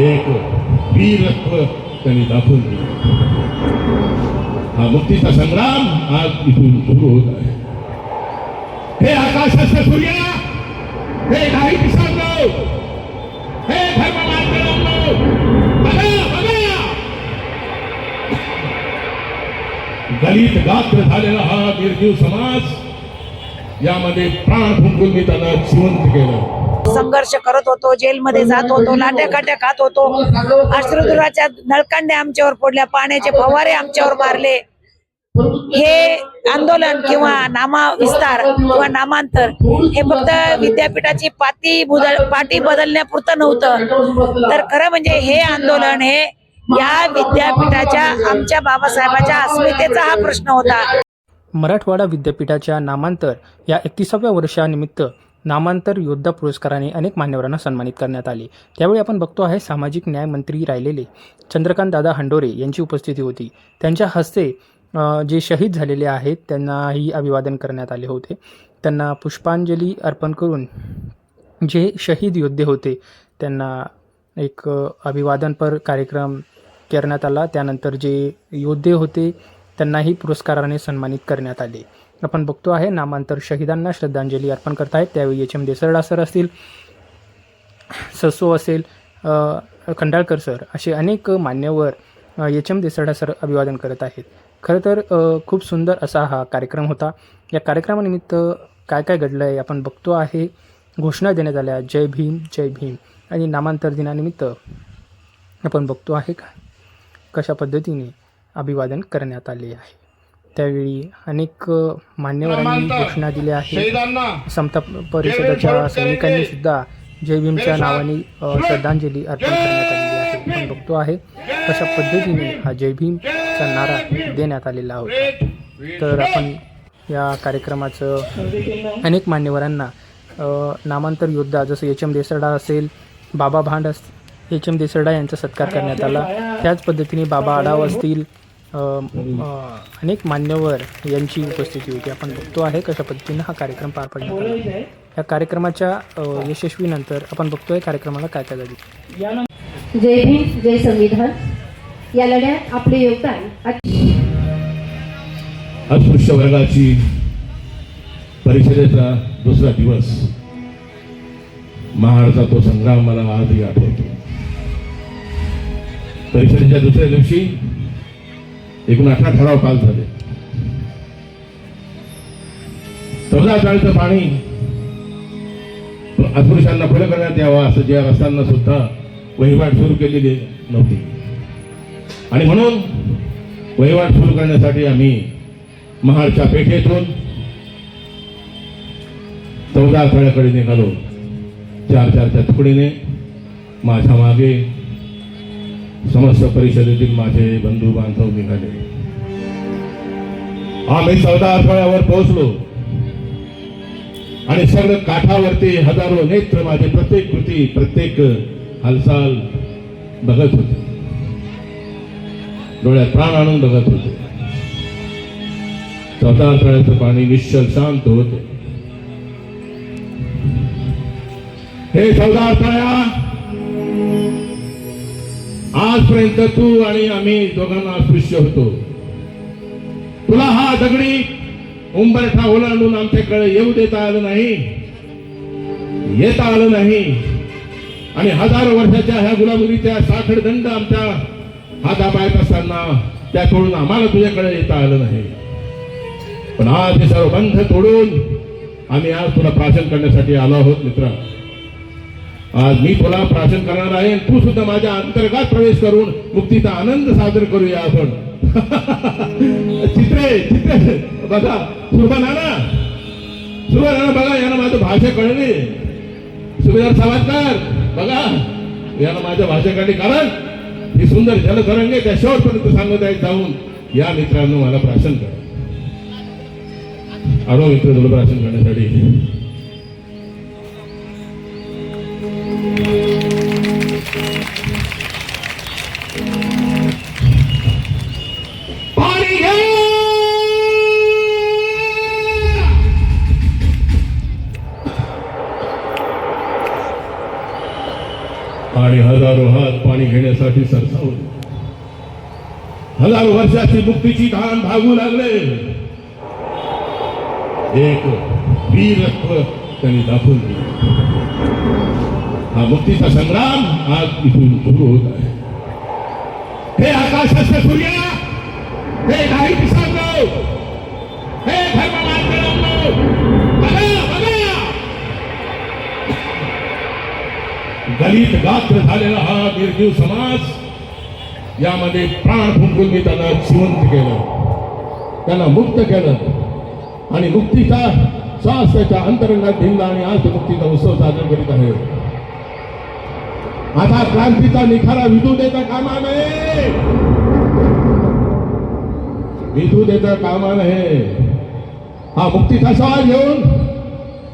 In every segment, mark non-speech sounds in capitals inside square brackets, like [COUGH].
एक वीरत्व त्यांनी दाखवून दिलं हा मुक्तीचा संग्राम आज इथून सुरू होत आहे हे आकाशाचं सूर्य हे नाही दिसतो हे धर्म मानकरांनो बघा बघा दलित गात्र झालेला हा निर्जीव समाज यामध्ये प्राण फुंकून मी त्यांना जिवंत केलं संघर्ष करत होतो जेलमध्ये जात होतो लाट्याकाट्या खात होतो. अश्रुधुराच्या नळकांड्या आमच्यावर पडल्या पाण्याचे फवारे आमच्यावर मारले. हे आंदोलन किंवा नामा विस्तार किंवा नामांतर हे फक्त विद्यापीठाची पाती बुदल पाटी बदलण्यापुरतं नव्हतं. तर खरं म्हणजे हे आंदोलन हे या विद्यापीठाच्या आमच्या बाबासाहेबांच्या अस्मितेचा हा प्रश्न होता. मराठवाडा विद्यापीठाच्या नामांतर या एकतीसाव्या वर्षानिमित्त नामांतर योद्धा पुरस्काराने अनेक मान्यवरांना सन्मानित करण्यात आले. त्यावेळी आपण बघतो आहे सामाजिक न्याय मंत्री राहिलेले चंद्रकांत दादा हंडोरे यांची उपस्थिती होती. त्यांच्या हस्ते जे शहीद झालेले आहेत त्यांनाही अभिवादन करण्यात आले होते. त्यांना पुष्पांजली अर्पण करून जे शहीद योद्धे होते त्यांना एक अभिवादनपर कार्यक्रम करण्यात आला. त्यानंतर जे योद्धे होते त्यांनाही पुरस्काराने सन्मानित करण्यात आले. आपण बघतो आहे नामांतर शहीदांना श्रद्धांजली अर्पण करत आहेत त्यावेळी एच एम देसरडा सर असतील ससो असेल खंडाळकर सर असे अनेक मान्यवर एच एम देसरडा सर अभिवादन करत आहेत. खरं तर खूप सुंदर असा हा कार्यक्रम होता. या कार्यक्रमानिमित्त काय काय घडलं आहे आपण बघतो आहे. घोषणा देण्यात आल्या. जय भीम जय भीम. आणि नामांतर दिनानिमित्त आपण बघतो आहे का? कशा पद्धतीने अभिवादन करण्यात आले आहे? त्यावेळी अनेक मान्यवरांनी घोषणा दिल्या आहेत. समता परिषदेच्या सैनिकांनी सुद्धा जय भीमच्या नावाने श्रद्धांजली अर्पण करण्यात आलेली आहे. आपण बघतो आहे कशा पद्धतीने हा जय भीमचा नारा देण्यात आलेला होता. तर आपण या कार्यक्रमाचं अनेक मान्यवरांना नामांतर योद्धा जसं एच एम देसरडा असेल बाबा भांड अस एच एम देसरडा यांचा सत्कार करण्यात आला. त्याच पद्धतीने बाबा आडाव असतील अनेक मान्यवर यांची उपस्थिती होती. आपण बघतो आहे कशा पद्धतीने हा कार्यक्रम पार आला या कार्यक्रमाच्या यशस्वीनंतर आपण बघतोय कार्यक्रमाला काय काय झाली. जय भीम जय संविधान. या लढ्यात आपले योगदान अस्पृश्य वर्गाची परिषदेचा दुसरा दिवस. महाडचा तो संग्राम मला आजही आठवतो. परिषदेच्या दुसऱ्या दिवशी एकूण अठरा ठराव काल झाले. चौदा चाळीचं पाणी अस्पृश्यांना खुलं करण्यात यावं असं ज्या रस्त्यांना सुद्धा वहिवाट सुरू केलेली नव्हती. आणि म्हणून वहिवाट सुरू करण्यासाठी आम्ही महाडच्या पेठेतून चौदा तळ्याकडे निघालो. चार चारच्या तुकडीने माझ्या मागे समस्त परिषदेतील माझे बंधू बांधव निघाले. आम्ही चौदा आठवड्यावर पोहोचलो. आणि सर्व काठावरती हजारो नेत्र माझे प्रत्येक कृती प्रत्येक हालचाल बघत होते. डोळ्यात प्राण आणून बघत होते. चौदा तळ्याचं पाणी निश्चल शांत होत. हे चौदा तळ्या आजपर्यंत तू आणि आम्ही दोघांना अस्पृश्य होतो. तुला हा दगडी उंबरठा ओलांडून आमच्याकडे येऊ देता आलं नाही. येता आलं नाही. आणि हजारो वर्षाच्या ह्या गुलामगिरीच्या साखर दंड आमच्या हातापायत असताना त्याकडून आम्हाला तुझ्याकडे येता आलं नाही. पण आज हे सर्व बंध तोडून आम्ही आज तुला प्राशन करण्यासाठी आलो आहोत मित्र. आज मी तुला प्राशन करणार आहे. तू सुद्धा माझ्या अंतर्गात प्रवेश करून मुक्तीचा आनंद साजर करूया आपण. [LAUGHS] चित्रे चित्रे. बघा सुरभा नाना. सुरभा नाना बघा यांना माझं भाषा कळली सुभेदार सावरकर बघा यानं माझ्या भाषा कळली कारण ही सुंदर जलतरंगे त्या शेवटपर्यंत सांगत आहेत जाऊन. या मित्रांनो मला प्राशन करा. आलो मित्र तुला प्राशन करण्यासाठी. आणि हजारो हात पाणी घेण्यासाठी सरसावले हजारो वर्षाची मुक्तीची धान भागू लागले. एक वीरत्व त्यांनी दाखवून दिले. हा मुक्तीचा संग्राम आज इथून सुरू होत आहे. हे आकाशाचे सूर्य हे काही पिसांनो हे धर्ममार्गांनो गात्र झालेला हा निर्जीव समाज यामध्ये प्राण फुंकून मी त्यांना जिवंत केलं. त्यांना मुक्त केलं. आणि मुक्तीचा श्वास त्याच्या अंतरंगात भिनला आणि आज मुक्तीचा उत्सव साजरा करीत आहे. आता क्रांतीचा निखारा विधू देता कामा नये विधू देता कामा नये हा मुक्तीचा सवाल घेऊन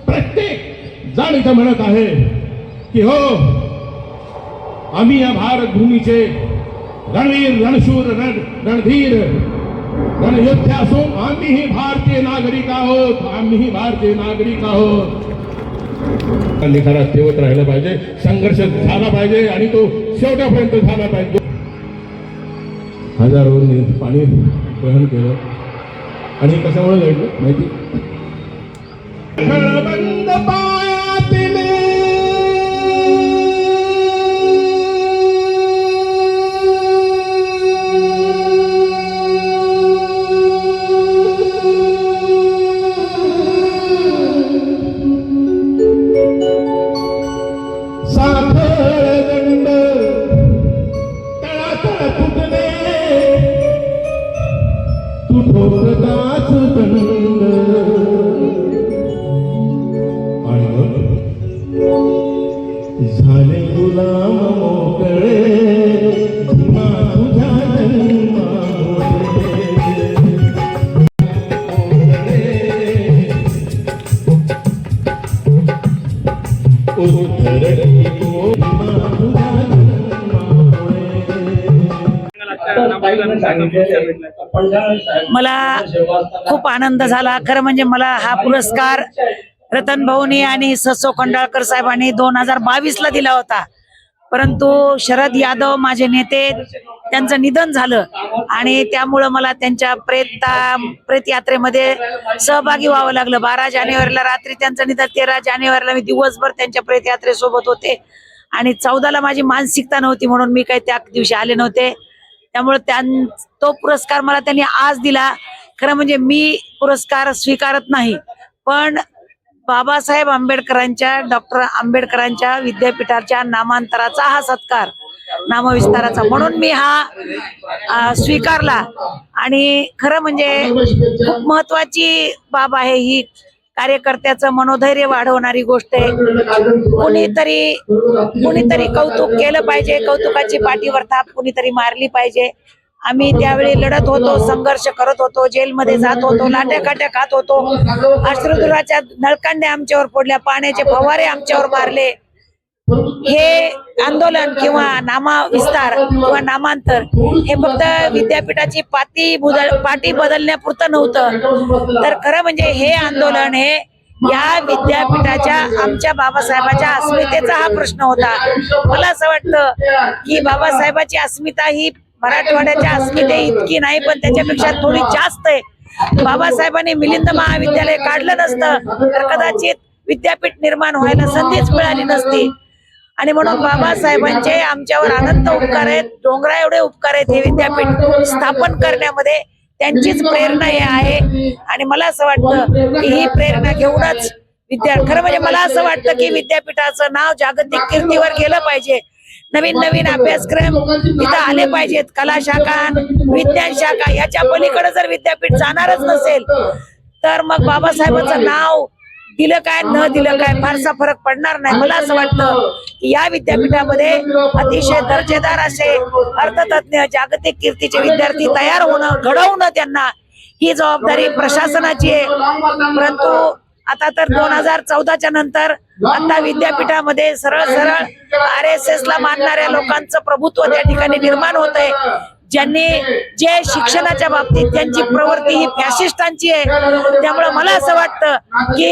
प्रत्येक जण इथं म्हणत आहे की हो आम्ही या भारत भूमीचे रणवीर रणशूर रण रणधीर रणयोद्धे असून आम्हीही भारतीय नागरिक आहोत आम्हीही भारतीय नागरिक आहोत. निखारात ठेवत राहिला पाहिजे. संघर्ष झाला पाहिजे आणि तो शेवटापर्यंत झाला पाहिजे. हजारोंनी पाणी ग्रहण केलं. आणि कशामुळे घडलं माहिती? मला खूप आनंद झाला. खरं म्हणजे मला हा पुरस्कार रतन भाऊनी आणि ससो खंडाळकर साहेबांनी दोन हजार बावीस ला दिला होता. परंतु शरद यादव माझे नेते त्यांचं निधन झालं आणि त्यामुळं मला त्यांच्या प्रेता प्रेत यात्रेमध्ये सहभागी व्हावं लागलं. बारा जानेवारीला रात्री त्यांचं निधन तेरा जानेवारीला मी दिवसभर त्यांच्या प्रेत यात्रेसोबत होते. आणि चौदाला माझी मानसिकता नव्हती म्हणून मी काही त्या दिवशी आले नव्हते. त्यामुळे त्यां तो पुरस्कार मला त्यांनी आज दिला. खरं म्हणजे मी पुरस्कार स्वीकारत नाही पण बाबासाहेब आंबेडकरांच्या डॉक्टर आंबेडकरांच्या विद्यापीठाच्या नामांतराचा हा सत्कार नामविस्ताराचा. म्हणून मी हा स्वीकारला. आणि खरं म्हणजे खूप महत्वाची बाब आहे ही. कार्यकर्त्याचं मनोधैर्य वाढवणारी गोष्ट आहे. कुणीतरी कुणीतरी कौतुक केलं पाहिजे कौतुकाची पाठीवर थाप कुणीतरी मारली पाहिजे. आम्ही त्यावेळी लढत होतो संघर्ष करत होतो जेलमध्ये जात होतो लाट्या काट्या खात होतो. अश्रुधुराच्या नळकांड्या आमच्यावर पडल्या पाण्याचे फवारे आमच्यावर मारले. हे आंदोलन किंवा नामा विस्तार किंवा नामांतर हे फक्त विद्यापीठाची पाती बुदल पाटी बदलण्यापुरतं नव्हतं. तर खरं म्हणजे हे आंदोलन हे या विद्यापीठाच्या आमच्या बाबासाहेबाच्या अस्मितेचा हा प्रश्न होता. मला असं वाटतं की बाबासाहेबाची अस्मिता ही मराठवाड्याच्या अस्मिते इतकी नाही पण त्याच्यापेक्षा थोडी जास्त आहे. बाबासाहेबांनी मिलिंद महाविद्यालय काढलं नसतं तर कदाचित विद्यापीठ निर्माण व्हायला संधीच मिळाली नसती. आणि म्हणून बाबासाहेबांचे आमच्यावर अनंत उपकार आहेत. डोंगरा एवढे उपकार आहेत हे विद्यापीठ स्थापन करण्यामध्ये. त्यांचीच प्रेरणा हे आहे. आणि मला असं वाटतं की ही प्रेरणा घेऊनच विद्या खरं म्हणजे मला असं वाटतं की विद्यापीठाचं नाव जागतिक कीर्तीवर गेलं पाहिजे. नवीन नवीन अभ्यासक्रम इथं आले पाहिजेत. कला शाखा विज्ञान शाखा याच्या पलीकडे जर विद्यापीठ जाणारच नसेल तर मग बाबासाहेबांचं नाव दिलं काय न दिलं काय फारसा फरक पडणार नाही. मला असं वाटतं की या विद्यापीठामध्ये अतिशय दर्जेदार असे अर्थतज्ञ जागतिक कीर्तीचे विद्यार्थी तयार होणं घडवणं त्यांना ही जबाबदारी प्रशासनाची आहे. परंतु आता तर दोन हजार चौदाच्या नंतर आता विद्यापीठामध्ये सरळ सरळ आर एस एस ला मानणाऱ्या लोकांचं प्रभुत्व त्या ठिकाणी निर्माण होत आहे ज्यांनी जे शिक्षणाच्या बाबतीत त्यांची प्रवृत्ती ही फॅसिस्टांची आहे त्यामुळे मला असं वाटतं की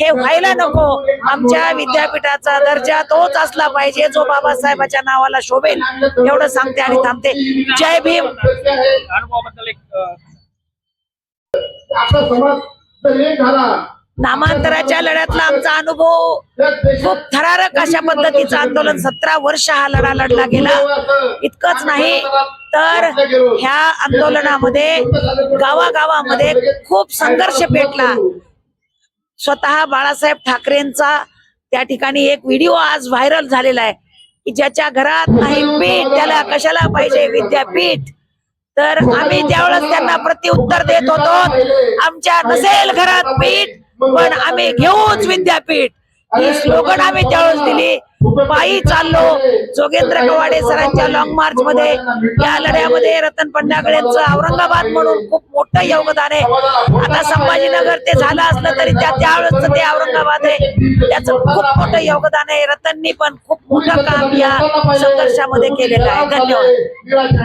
हे व्हायला नको. आमच्या विद्यापीठाचा दर्जा तोच असला पाहिजे जो बाबासाहेबाच्या नावाला शोभेल एवढं सांगते आणि थांबते. जय भीम. अनुभवाबद्दल एक अ, आपला समाज झाला. नामांतराच्या लढ्यातला आमचा अनुभव खूप थरारक अशा पद्धतीचं आंदोलन सतरा वर्ष हा लढा लढला गेला. इतकंच नाही तर ह्या आंदोलनामध्ये गावागावामध्ये खूप संघर्ष पेटला. स्वतः बाळासाहेब ठाकरेंचा त्या ठिकाणी एक व्हिडिओ आज व्हायरल झालेला आहे की ज्याच्या घरात नाही पीठ त्याला कशाला पाहिजे विद्यापीठ? तर आम्ही त्यावेळेस त्यांना प्रत्युत्तर देत होतो आमच्या नसेल घरात पीठ पण आम्ही घेऊच विद्यापीठ. ही स्लोगन आम्ही त्यावेळेस दिली. पायी चाललो. जोगेंद्र कवाडे सरांच्या लॉंग मार्च मध्ये या लढ्यामध्ये रतन पंडागळेंचं औरंगाबाद म्हणून खूप मोठं योगदान आहे. आता संभाजीनगर ते झालं असलं तरी त्या त्यावेळेस ते औरंगाबाद आहे. त्याचं खूप मोठं योगदान आहे. रतननी पण खूप मोठं काम या संघर्षामध्ये केलेलं आहे. धन्यवाद. धन्यवाद